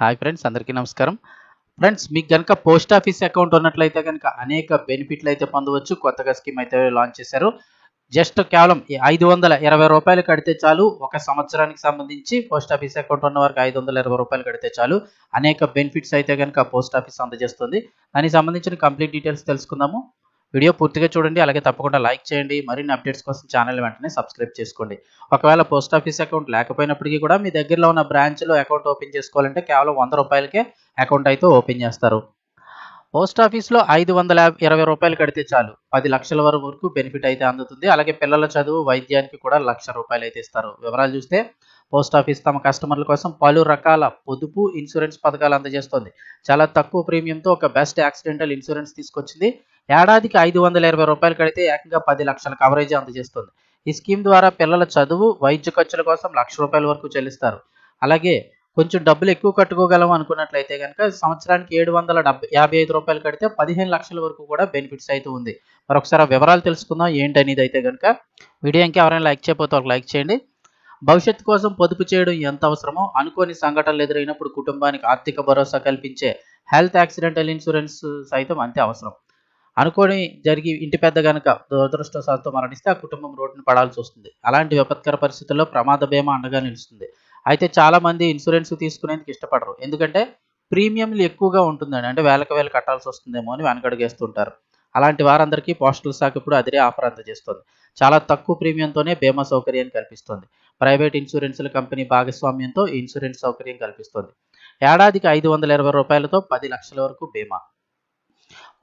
Hi friends అందరికీ నమస్కారం. Friends మీకు కనుక పోస్ట్ ఆఫీస్ అకౌంట్ ఉన్నట్లయితే కనుక అనేక బెనిఫిట్లు అయితే పొందవచ్చు. కొత్తగా స్కీమ్ అయితే లాంచ్ చేశారు. జస్ట్ కేవలం ఐదు వందల ఇరవై రూపాయలు కడితే చాలు. ఒక సంవత్సరానికి సంబంధించి పోస్ట్ ఆఫీస్ అకౌంట్ ఉన్న వారికి ఐదు వందల ఇరవై రూపాయలు కడితే చాలు. అనేక బెనిఫిట్స్ అయితే కనుక పోస్ట్ ఆఫీస్ అందజేస్తుంది. దానికి సంబంధించిన కంప్లీట్ డీటెయిల్స్ తెలుసుకుందాము. వీడియో పూర్తిగా చూడండి అలాగే తప్పకుండా లైక్ చేయండి. మరిన్ని అప్డేట్స్ కోసం ఛానల్ వెంటనే సబ్స్క్రైబ్ చేసుకోండి. ఒకవేళ పోస్ట్ ఆఫీస్ అకౌంట్ లేకపోయినప్పటికీ కూడా మీ దగ్గరలో ఉన్న బ్రాంచ్లో అకౌంట్ ఓపెన్ చేసుకోవాలంటే కేవలం వంద రూపాయలకే అకౌంట్ అయితే ఓపెన్ చేస్తారు. పోస్ట్ ఆఫీస్లో ఐదు వందల ఇరవై రూపాయలు కడితే చాలు. పది లక్షల వరకు బెనిఫిట్ అయితే అందుతుంది. అలాగే పిల్లల చదువు వైద్యానికి కూడా లక్ష రూపాయలు అయితే ఇస్తారు. వివరాలు చూస్తే పోస్ట్ ఆఫీస్ తమ కస్టమర్ల కోసం పలు రకాల పొదుపు ఇన్సూరెన్స్ పథకాలు అందజేస్తుంది. చాలా తక్కువ ప్రీమియంతో ఒక బెస్ట్ యాక్సిడెంటల్ ఇన్సూరెన్స్ తీసుకొచ్చింది. ఏడాదికి ఐదు వందల ఇరవై రూపాయలు కడితే ఏకంగా పది లక్షల కవరేజ్ అందజేస్తుంది. ఈ స్కీమ్ ద్వారా పిల్లల చదువు వైద్య ఖర్చుల కోసం లక్ష రూపాయల వరకు చెల్లిస్తారు. అలాగే కొంచెం డబ్బులు ఎక్కువ కట్టుకోగలం అనుకున్నట్లయితే కనుక సంవత్సరానికి ఏడు వందల డెబ్బై యాభై ఐదు రూపాయలు కడితే పదిహేను లక్షల వరకు కూడా బెనిఫిట్స్ అయితే ఉంది. మరొకసారి ఆ వివరాలు తెలుసుకుందాం ఏంటి అనేది అయితే కనుక వీడియో ఇంకా ఎవరైనా లైక్ చేయకపోతే ఒక లైక్ చేయండి. భవిష్యత్తు కోసం పొదుపు చేయడం ఎంత అవసరమో అనుకోని సంఘటనలు ఎదురైనప్పుడు కుటుంబానికి ఆర్థిక భరోసా కల్పించే హెల్త్ యాక్సిడెంటల్ ఇన్సూరెన్స్ సైతం అంతే అవసరం. అనుకోని జరిగి ఇంటి పెద్ద గనక దురదృష్టవశాత్తు మరణిస్తే ఆ కుటుంబం రోడ్డున పడాల్సి వస్తుంది. అలాంటి విపత్కర పరిస్థితుల్లో ప్రమాద బీమా అండగా నిలుస్తుంది. అయితే చాలా మంది ఇన్సూరెన్స్ తీసుకునేందుకు ఇష్టపడరు. ఎందుకంటే ప్రీమియంలు ఎక్కువగా ఉంటుందండి. అంటే వేలకు వేలు కట్టాల్సి వస్తుందేమో అని వెనకడుగేస్తుంటారు. అలాంటి వారందరికీ పోస్టల్ శాఖ ఇప్పుడు అదిరే ఆఫర్ అందజేస్తుంది. చాలా తక్కువ ప్రీమియంతోనే బీమా సౌకర్యాన్ని కల్పిస్తుంది. ప్రైవేట్ ఇన్సూరెన్సుల కంపెనీ భాగస్వామ్యంతో ఇన్సూరెన్స్ సౌకర్యం కల్పిస్తుంది. ఏడాదికి ఐదు వందల ఇరవై రూపాయలతో పది లక్షల వరకు బీమా.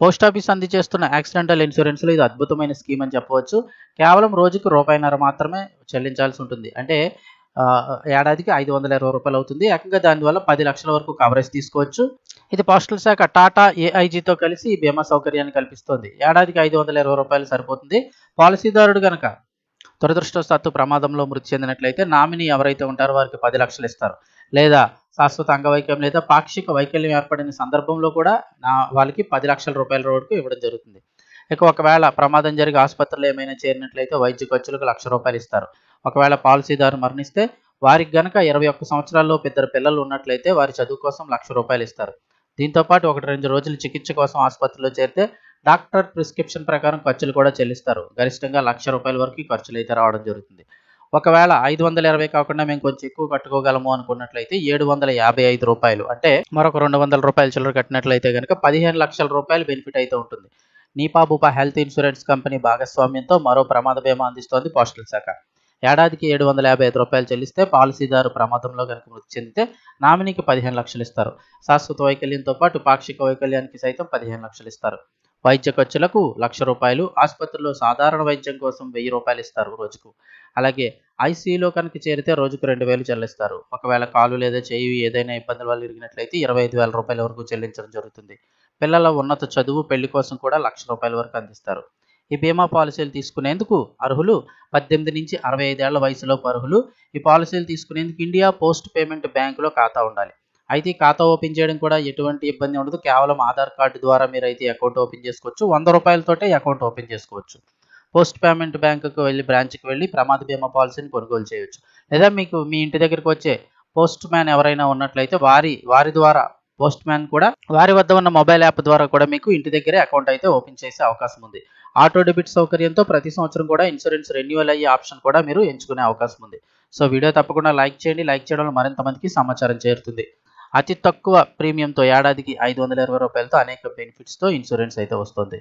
పోస్ట్ ఆఫీస్ అందజేస్తున్న యాక్సిడెంటల్ ఇన్సూరెన్స్లో ఇది అద్భుతమైన స్కీమ్ అని చెప్పవచ్చు. కేవలం రోజుకు రూపాయిన్నర మాత్రమే చెల్లించాల్సి ఉంటుంది. అంటే ఆ, ఏడాదికి ఐదు వందల ఇరవై రూపాయలు అవుతుంది. ఏకంగా దానివల్ల పది లక్షల వరకు కవరేజ్ తీసుకోవచ్చు. ఇది పోస్టల్ శాఖ టాటా ఏఐజీతో కలిసి ఈ బీమా సౌకర్యాన్ని కల్పిస్తోంది. ఏడాదికి ఐదు వందల ఇరవై రూపాయలు సరిపోతుంది. పాలసీదారుడు కనుక దురదృష్టవశాత్తు ప్రమాదంలో మృతి చెందినట్లయితే నామినీ ఎవరైతే ఉంటారో వారికి పది లక్షలు ఇస్తారు. లేదా శాశ్వత అంగవైకల్యం లేదా పాక్షిక వైకల్యం ఏర్పడిన సందర్భంలో కూడా నా వాళ్ళకి పది లక్షల రూపాయల రోడ్కు ఇవ్వడం జరుగుతుంది. ఇక ఒకవేళ ప్రమాదం జరిగి ఆసుపత్రిలో ఏమైనా చేరినట్లయితే వైద్య ఖర్చులకు లక్ష రూపాయలు ఇస్తారు. ఒకవేళ పాలసీదారు మరణిస్తే వారికి గనక ఇరవై ఒక్క సంవత్సరాల్లో ఇద్దరు పిల్లలు ఉన్నట్లయితే వారి చదువు కోసం లక్ష రూపాయలు ఇస్తారు. దీంతో పాటు ఒకటి రెండు రోజులు చికిత్స కోసం ఆసుపత్రిలో చేరితే డాక్టర్ ప్రిస్క్రిప్షన్ ప్రకారం ఖర్చులు కూడా చెల్లిస్తారు. గరిష్టంగా లక్ష రూపాయల వరకు ఖర్చులు అయితే రావడం జరుగుతుంది. ఒకవేళ ఐదు వందల ఇరవై కాకుండా మేము కొంచెం ఎక్కువ కట్టుకోగలము అనుకున్నట్లయితే ఏడు వందల యాభై ఐదు రూపాయలు. అంటే మరొక రెండు వందల రూపాయలు చిల్లర కట్టినట్లయితే కనుక పదిహేను లక్షల రూపాయలు బెనిఫిట్ అయితే ఉంటుంది. నీపాబుపా హెల్త్ ఇన్సూరెన్స్ కంపెనీ భాగస్వామ్యంతో మరో ప్రమాద బీమా అందిస్తోంది పోస్టల్ శాఖ. ఏడాదికి ఏడు వందల యాభై ఐదు రూపాయలు చెల్లిస్తే పాలసీదారు ప్రమాదంలో కనుక మృతి చెందితే నామినీకి పదిహేను లక్షలు ఇస్తారు. శాశ్వత వైకల్యంతో పాటు పాక్షిక వైకల్యానికి సైతం పదిహేను లక్షలు ఇస్తారు. వైద్య ఖర్చులకు లక్ష రూపాయలు ఆసుపత్రిలో సాధారణ వైద్యం కోసం వెయ్యి రూపాయలు ఇస్తారు రోజుకు. అలాగే ఐసీయూలో కనుక చేరితే రోజుకు రెండు వేలు చెల్లిస్తారు. ఒకవేళ కాలు లేదా చేయి ఏదైనా ఇబ్బందుల వల్ల ఇరిగినట్లయితే ఇరవై ఐదు వేల రూపాయల వరకు చెల్లించడం జరుగుతుంది. పిల్లల ఉన్నత చదువు పెళ్ళి కోసం కూడా లక్ష రూపాయల వరకు అందిస్తారు. ఈ బీమా పాలసీలు తీసుకునేందుకు అర్హులు పద్దెనిమిది నుంచి అరవై ఐదేళ్ళ వయసులోపు అర్హులు. ఈ పాలసీలు తీసుకునేందుకు ఇండియా పోస్ట్ పేమెంట్ బ్యాంకులో ఖాతా ఉండాలి. అయితే ఈ ఖాతా ఓపెన్ చేయడం కూడా ఎటువంటి ఇబ్బంది ఉండదు. కేవలం ఆధార్ కార్డు ద్వారా మీరు అయితే అకౌంట్ ఓపెన్ చేసుకోవచ్చు. వంద రూపాయలతోటే అకౌంట్ ఓపెన్ చేసుకోవచ్చు. పోస్ట్ పేమెంట్ బ్యాంకుకు వెళ్ళి బ్రాంచ్కి వెళ్ళి ప్రమాద బీమా పాలసీని కొనుగోలు చేయవచ్చు లేదా మీకు మీ ఇంటి దగ్గరికి వచ్చే పోస్ట్ మ్యాన్ ఎవరైనా ఉన్నట్లయితే వారి వారి ద్వారా పోస్ట్ మ్యాన్ కూడా వారి వద్ద ఉన్న మొబైల్ యాప్ ద్వారా కూడా మీకు ఇంటి దగ్గరే అకౌంట్ అయితే ఓపెన్ చేసే అవకాశం ఉంది. ఆటో డెబిట్ సౌకర్యంతో ప్రతి సంవత్సరం కూడా ఇన్సూరెన్స్ రెన్యువల్ అయ్యే ఆప్షన్ కూడా మీరు ఎంచుకునే అవకాశం ఉంది. సో వీడియో తప్పకుండా లైక్ చేయండి. లైక్ చేయడం వల్ల మరింత మందికి సమాచారం చేరుతుంది. అతి తక్కువ ప్రీమియంతో ఏడాదికి ఐదు వందల ఇరవై రూపాయలతో అనేక బెనిఫిట్స్తో ఇన్సూరెన్స్ అయితే వస్తుంది.